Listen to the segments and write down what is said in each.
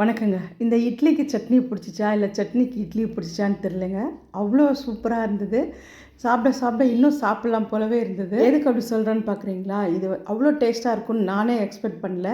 வணக்கங்க. இந்த இட்லிக்கு சட்னி பிடிச்சிச்சா இல்லை சட்னிக்கு இட்லி பிடிச்சிச்சான்னு தெரிலங்க அவ்வளோ சூப்பராக இருந்தது. சாப்பிட சாப்பிட இன்னும் சாப்பிட்லாம் போலவே இருந்தது. எதுக்கு அப்படி சொல்கிறேன்னு பார்க்குறீங்களா இது அவ்வளோ டேஸ்ட்டாக இருக்கும்னு நானே எக்ஸ்பெக்ட் பண்ணல.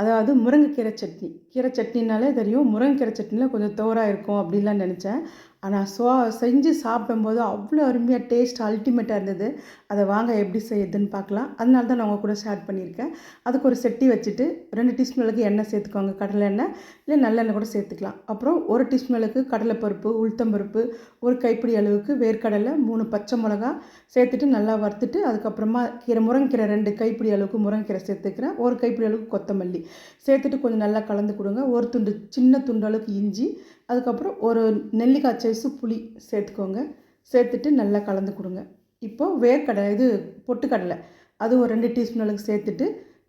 அதாவது முருங்கைக்கீரை சட்னி. கீரை சட்னினாலே தெரியும் முருங்கைக்கீரை சட்னியில் கொஞ்சம் தோராக இருக்கும் அப்படின்லாம் நினச்சேன். ஆனால் சோ செஞ்சு சாப்பிடும்போது அவ்வளோ அருமையாக டேஸ்ட் அல்டிமேட்டாக இருந்தது. அதை வாங்க எப்படி செய்யுதுன்னு பார்க்கலாம். அதனால தான் நான் உங்கள் கூட ஷேர் பண்ணியிருக்கேன். அதுக்கு ஒரு செட்டி வச்சுட்டு ரெண்டு டீஸ்பூன் அளவுக்கு எண்ணெய் சேர்த்துக்கோங்க. கடலை எண்ணெய் இல்லை நல்லெண்ணெய் கூட சேர்த்துக்கலாம். அப்புறம் ஒரு டீஸ்பூன் அளவுக்கு கடலைப்பருப்பு உளுத்தம்பருப்பு ஒரு கைப்பிடி அளவுக்கு வேர்க்கடலை மூணு பச்சை மிளகா சேர்த்துட்டு நல்லா வறுத்துட்டு அதுக்கப்புறமா கீரை முருங்கீரை ரெண்டு கைப்பிடி அளவுக்கு முருங்கீரை சேர்த்துக்கிறேன். ஒரு கைப்பிடி அளவுக்கு கொத்தமல்லி சேர்த்துட்டு கொஞ்சம் நல்லா கலந்து கொடுங்க. ஒரு துண்டு சின்ன துண்டு அளவுக்கு இஞ்சி அதுக்கப்புறம் ஒரு நெல்லிக்காய் சைஸு புளி சேர்த்துக்கோங்க. சேர்த்துட்டு நல்லா கலந்து கொடுங்க. இப்போது வேர்க்கடலை இது பொட்டுக்கடலை. அது ஒரு ரெண்டு டீஸ்பூன் அளவுக்கு சேர்த்துட்டு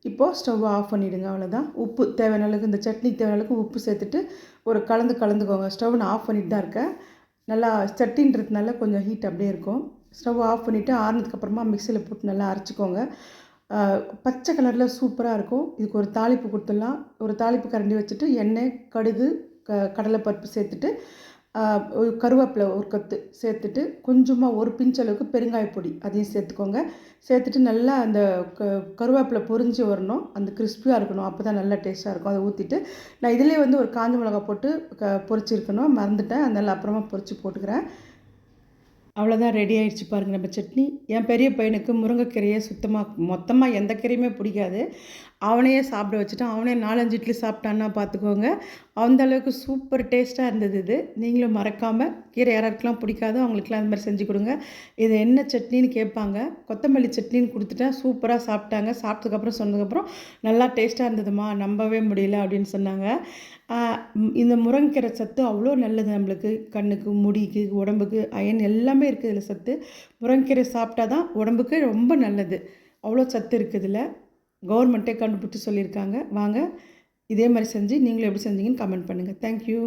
இப்போது ஸ்டவ் ஆஃப் பண்ணிவிடுங்க அவ்வளோதான் உப்பு தேவையான அளவுக்கு இந்த சட்னிக்கு தேவையான அளவுக்கு உப்பு சேர்த்துட்டு ஒரு கலந்து கலந்துக்கோங்க. ஸ்டவ் நான் ஆஃப் பண்ணிட்டு தான் இருக்கேன். நல்லா சட்டின்றதுனால கொஞ்சம் ஹீட் அப்படியே இருக்கும். ஸ்டவ் ஆஃப் பண்ணிவிட்டு ஆறுனதுக்கப்புறமா மிக்சியில் போட்டு நல்லா அரைச்சிக்கோங்க. பச்சை கலரில் சூப்பராக இருக்கும். இதுக்கு ஒரு தாளிப்பு கொடுத்துடலாம். ஒரு தாளிப்பு கரண்டி வச்சுட்டு எண்ணெய் கடுகு க கடலைப்பருப்பு சேர்த்துட்டு கருவேப்பிலை ஒரு கத்து சேர்த்துட்டு கொஞ்சமாக ஒரு பிஞ்சளவுக்கு பெருங்காய பொடி அதையும் சேர்த்துக்கோங்க. சேர்த்துட்டு நல்லா அந்த க கருவேப்பிலை பொரிஞ்சு வரணும். அந்த கிறிஸ்பியாக இருக்கணும். அப்போ தான் நல்லா டேஸ்ட்டாக இருக்கும். அதை ஊற்றிட்டு நான் இதிலே வந்து ஒரு காஞ்ச மிளகா போட்டு க பொரிச்சிருக்கணும். மறந்துட்டேன். அதனால் அப்புறமா பொரித்து போட்டுக்கிறேன். அவ்வளோதான் ரெடி ஆகிடுச்சு பாருங்கள் நம்ம சட்னி. என் பெரிய பையனுக்கு முருங்கைக்கீரையை சுத்தமாக மொத்தமாக எந்த கீரையுமே பிடிக்காது. அவனையே சாப்பிட வச்சுட்டு அவனே நாலஞ்சு இட்லி சாப்பிட்டான்னா பார்த்துக்கோங்க. அந்த அளவுக்கு சூப்பர் டேஸ்ட்டாக இருந்தது இது. நீங்களும் மறக்காமல் கீரை யாராருக்கெலாம் பிடிக்காதோ அவங்களுக்குலாம் அந்த மாதிரி செஞ்சு கொடுங்க. இது என்ன சட்னின்னு கேட்பாங்க. கொத்தமல்லி சட்னின்னு கொடுத்துட்டா சூப்பராக சாப்பிட்டாங்க. சாப்பிட்டதுக்கப்புறம் சொன்னதுக்கப்புறம் நல்லா டேஸ்ட்டாக இருந்ததுமா? நம்பவே முடியல அப்படின்னு சொன்னாங்க. இந்த முருங்கைக்கீரை சத்து அவ்வளோ நல்லது நம்மளுக்கு. கண்ணுக்கு முடிக்கு உடம்புக்கு அயன் எல்லாமே இருக்குது இதில் சத்து. முருங்கைக்கீரை சாப்பிட்டா தான் உடம்புக்கு ரொம்ப நல்லது. அவ்வளோ சத்து இருக்குது இதில். கவர்மெண்ட்டே கண்டுபிடிச்சி சொல்லியிருக்காங்க. வாங்க இதே மாதிரி செஞ்சு நீங்களும் எப்படி செஞ்சீங்கன்னு கமெண்ட் பண்ணுங்கள் தேங்க்யூ